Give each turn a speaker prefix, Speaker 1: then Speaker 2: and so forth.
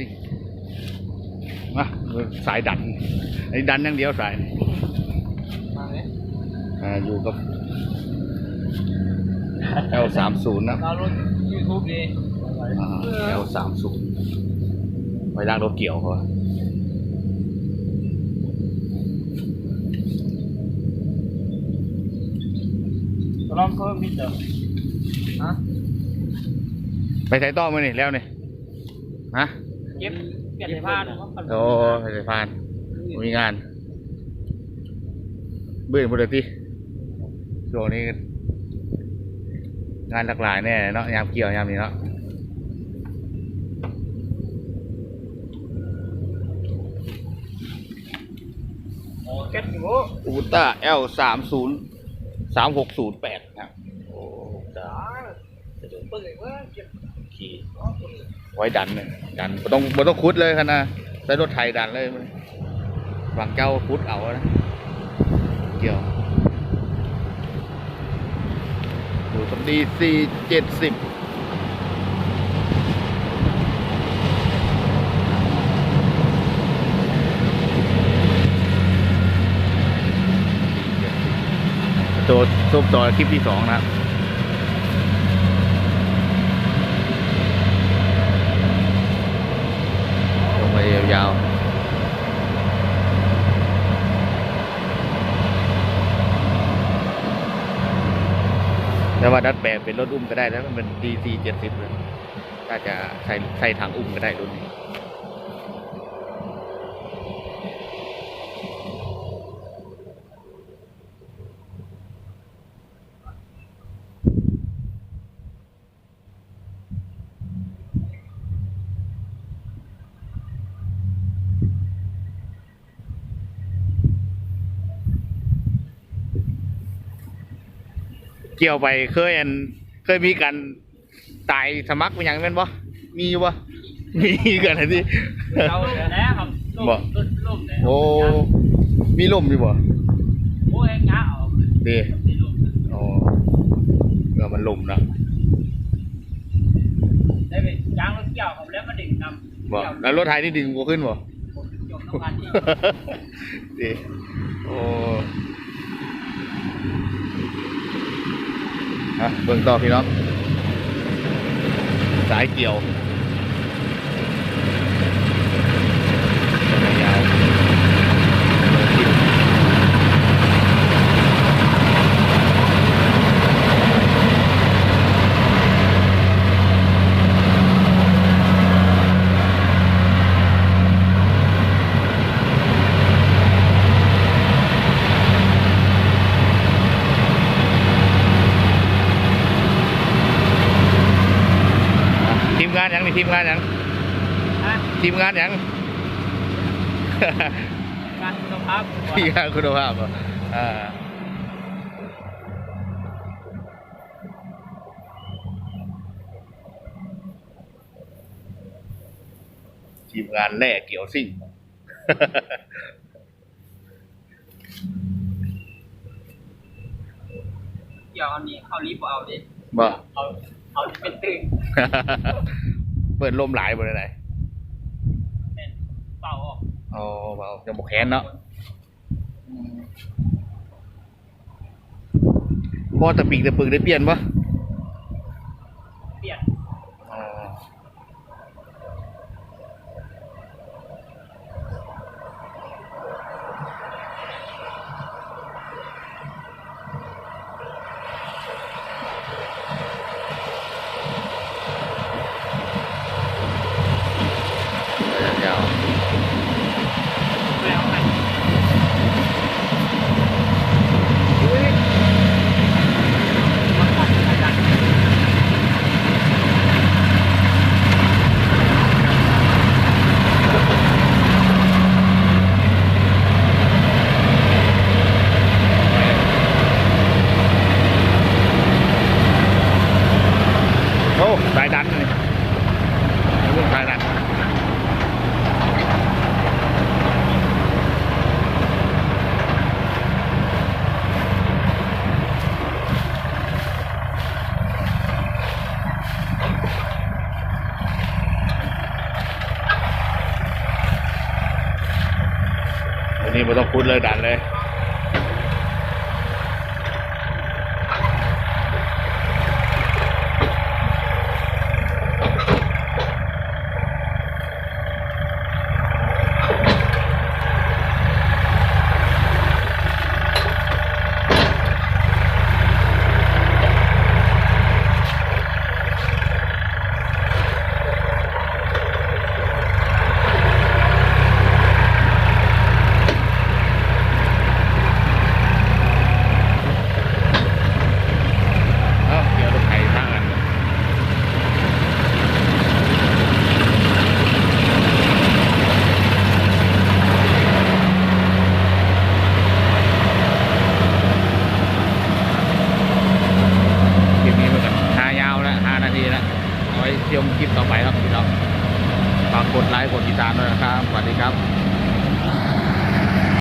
Speaker 1: สิมาสายดันไอ้ดันอย่างเดียวสาย
Speaker 2: มาเลย
Speaker 1: อ่าอยู่กับ L สามศูนย์นะ
Speaker 2: เราลงยูทูบดี
Speaker 1: อ่า L สามศูนย์ไว้ล้างรถเกี่ยวเขาอะ
Speaker 2: ลองเพิ่มนิดเดียวฮะ
Speaker 1: ไปใส่ต่อมานี่แล้วนี่ฮะ
Speaker 2: เก็บเปลี่ยนในผ้าดูว่า
Speaker 1: โอ้ไปใส่พานมีงานเบื่อหมดเลยที่ช่วงนี้ งานหลากหลายแน่เนาะยามเกี่ยวยามนี้เนาะ
Speaker 2: โอ้เก็บอยู่
Speaker 1: อูต้า L สามศูนย์สามหกศูนย์แปดครับโอ้จ้า
Speaker 2: เปิดว่าเก็บ
Speaker 1: ขี่ไว้ดันเลยดันบ่ต้องบ่ต้องคุดเลยคันนะใช้รถไถดันเลยฝั่งเจ้าคุดเอานะเกี่ยวอยู่ตรงดีสี่เจ็ดสิบตัวซุปต่อคลิปที่สองนะครับ ลงไป ยาวๆแต่ว่าดัดแปลงเป็นรถอุ้มก็ได้แล้วมันเป็น DC 70เลยถ้าจะใช้ใส่ถังอุ้มก็ได้รุ่นนี้ เกี่ยวไปเคยอันเคยมีการตายสมัครเป็นอย่างนั้นบ่มีอยู่บ่มีกันอันนี้
Speaker 2: เราแล้วครับล่ม
Speaker 1: บ่
Speaker 2: ล่มล่มเลย
Speaker 1: โอ้มีลมอยู่บ่
Speaker 2: โอ้ยงาออก
Speaker 1: ดี
Speaker 2: ไม่ล่ม
Speaker 1: อ๋อเออมันลมนะ
Speaker 2: ได้ไปจ้างรถเกี่ยวครับแล้วมาดึงนำ
Speaker 1: บ่แล้วรถไทยนี่ดึงบ่ขึ้นบ่
Speaker 2: จมน้ำมันนี่
Speaker 1: ดีโอ้ ฮะเบื้องต่อพี่น้อง สายเกี่ยวยาวทีม งานหยังนี่ทีมงานหยัง
Speaker 2: ฮะ
Speaker 1: ทีมงานหยัง
Speaker 2: งานคุณภาพ
Speaker 1: ทีมงานคุณภาพเหรออ่าทีมงานแร่เกี่ยวซิ่ง
Speaker 2: เกี่ยวอันนี้เข้าลิฟต์เอาดิ
Speaker 1: บ่
Speaker 2: เอา เอาเป็นตึง
Speaker 1: เปิดลมหลายบ่ได้ไหน
Speaker 2: เป็นเป่าออก
Speaker 1: อ๋อเบาจะบอกแค้นเนาะพอตะปีกตะปึกได้เปลี่ยนปะ
Speaker 2: นี่ไม่
Speaker 1: ต้องพูดเลยดันเลย